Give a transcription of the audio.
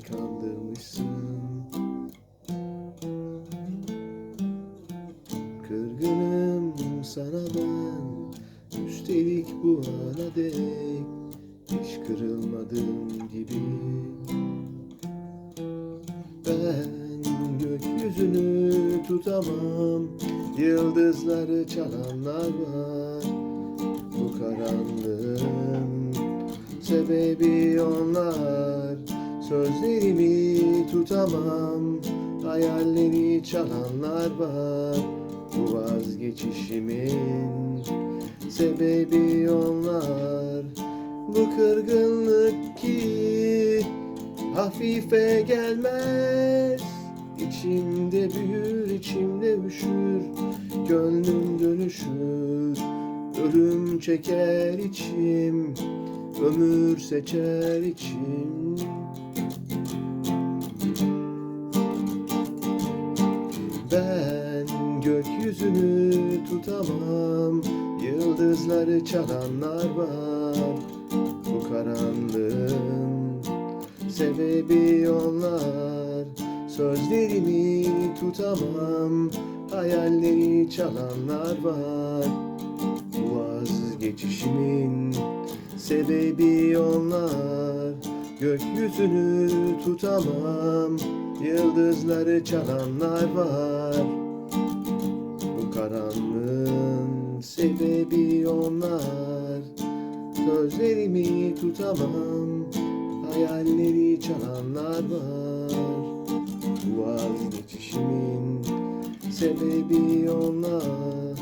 kandırmışsın Kırgınım sana ben. Üstelik bu ana dek Hiç kırılmadım gibi. Ben gökyüzünü tutamam. Yıldızları çalanlar var. Bu karanlığın sebebi onlar Sözlerimi tutamam. Hayalleri çalanlar var. Bu vazgeçişimin sebebi onlar. Bu kırgınlık ki hafife gelmez. İçimde büyür, içimde üşür. Gönlüm dönüşür. Ölüm çeker içim. Ömür seçer içim gökyüzünü tutamam. Yıldızları çalanlar var. Bu karanlığın sebebi onlar. Sözlerimi tutamam. Hayalleri çalanlar var. Bu vazgeçişimin sebebi onlar. Gökyüzünü tutamam. Yıldızları çalanlar var karanlığın sebebi onlar. Sözlerimi tutamam Hayalleri çalanlar var. Bu vazgeçişimin sebebi onlar